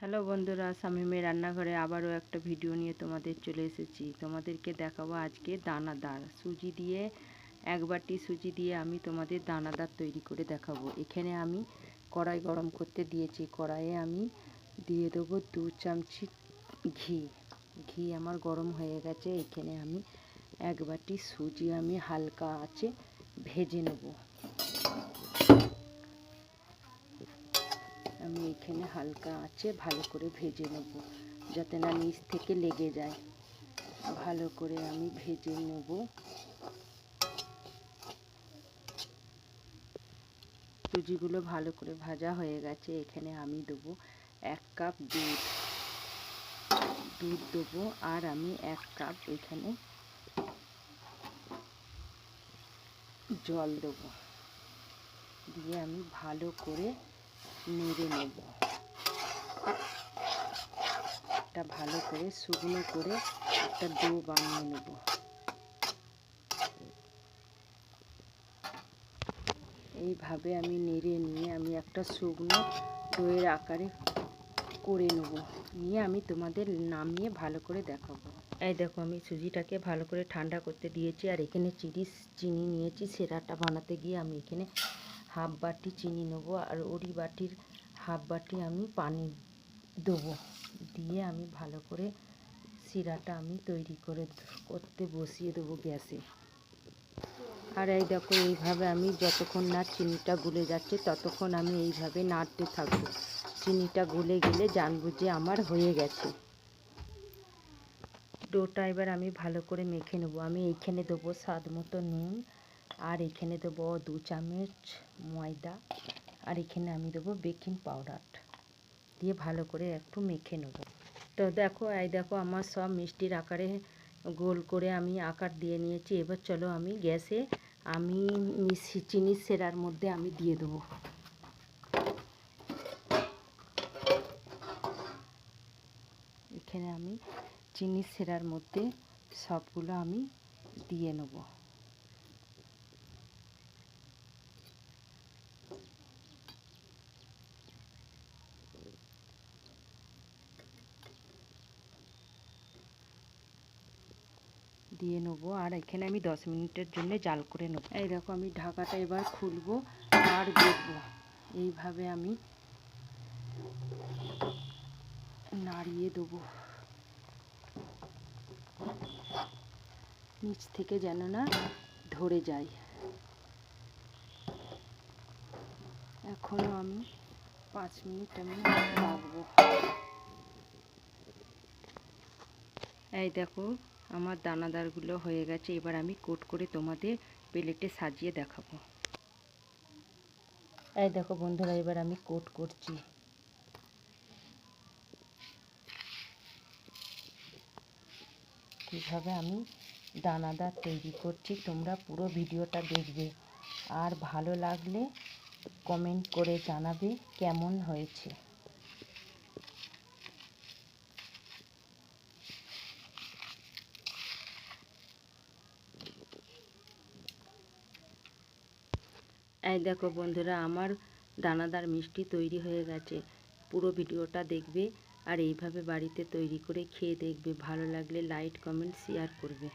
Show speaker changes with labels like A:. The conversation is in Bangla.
A: হ্যালো বন্ধুরা শামিমের রান্নাঘরে আবারও একটা ভিডিও নিয়ে তোমাদের চলে এসেছি। তোমাদেরকে দেখাবো আজকে দানাদার। সুজি দিয়ে, এক বাটি সুজি দিয়ে আমি তোমাদের দানাদার তৈরি করে দেখাবো। এখানে আমি কড়াই গরম করতে দিয়েছি। কড়াইয়ে আমি দিয়ে দেবো দু চামচি ঘি। ঘি আমার গরম হয়ে গেছে। এখানে আমি এক বাটি সুজি আমি হালকা আছে ভেজে নেব। আমি এখানে হালকা আছে ভালো করে ভেজে নেব, যাতে না নিচ থেকে লেগে যায়। ভালো করে আমি ভেজে নেব। সুজিগুলো ভালো করে ভাজা হয়ে গেছে, এখানে আমি দেবো এক কাপ দুধ। দুধ দেবো, আর আমি এক কাপ এখানে জল দেবো। দিয়ে আমি ভালো করে নেড়ে নেব। একটা ভালো করে শুকনো করে একটা ডো বানিয়ে নেব। এইভাবে আমি নেড়ে নিয়ে আমি একটা শুকনো ডোয়ের আকারে করে নেব। নিয়ে আমি তোমাদের নামিয়ে ভালো করে দেখাবো। এই দেখো, আমি সুজিটাকে ভালো করে ঠান্ডা করতে দিয়েছি। আর এখানে চিনি চিনি নিয়েছি। সেরাটা বানাতে গিয়ে আমি এখানে হাফ বাটি চিনি নেব আর ওরি বাটির হাফ বাটি আমি পানি দেবো। দিয়ে আমি ভালো করে শিরাটা আমি তৈরি করে করতে বসিয়ে দেবো গ্যাসে। আর এই দেখো, এইভাবে আমি যতক্ষণ না চিনিটা গুলে যাচ্ছে ততক্ষণ আমি এইভাবে নাড়তে থাকব। চিনিটা গুলে গেলে জানব যে আমার হয়ে গেছে। ডোটা এবার আমি ভালো করে মেখে নেব। আমি এইখানে দেবো স্বাদ মতো নুন আর এখানে দেবো দু চামচ ময়দা, আর এখানে আমি দেবো বেকিং পাউডার দিয়ে ভালো করে একটু মেখে নেব। তো দেখো, এই দেখো আমার সব মিষ্টির আকারে গোল করে আমি আকার দিয়ে নিয়েছি। এবার চলো আমি গ্যাসে আমি চিনির সেরার মধ্যে আমি দিয়ে দেবো। এখানে আমি চিনি সেরার মধ্যে সবগুলো আমি দিয়ে নেব। দিয়ে নেব। আর এখানে আমি দশ মিনিটের জন্য জাল করে নেব। এই দেখো, আমি ঢাকাটা এবার খুলবো আর দেখব এইভাবে আমি নাড়িয়ে দেবো। নিচ থেকে যেন না ধরে যায়। এখনও আমি পাঁচ মিনিট আমি রাখব। এই দেখো আমার দানাদারগুলো হয়ে গেছে, এবার আমি কোট করে তোমাদের প্লেটে সাজিয়ে দেখাবো। এই দেখো বন্ধুরা, এবার আমি কোট করছি। কীভাবে আমি দানাদার তৈরি করছি, তোমরা পুরো ভিডিওটা দেখবে। আর ভালো লাগলে কমেন্ট করে জানাবে কেমন হয়েছে। এই দেখো বন্ধুরা, আমার দানাদার মিষ্টি তৈরি হয়ে গেছে। পুরো ভিডিওটা দেখবে আর এইভাবে বাড়িতে তৈরি করে খেয়ে দেখবে। ভালো লাগলে লাইক, কমেন্ট শেয়ার করবে।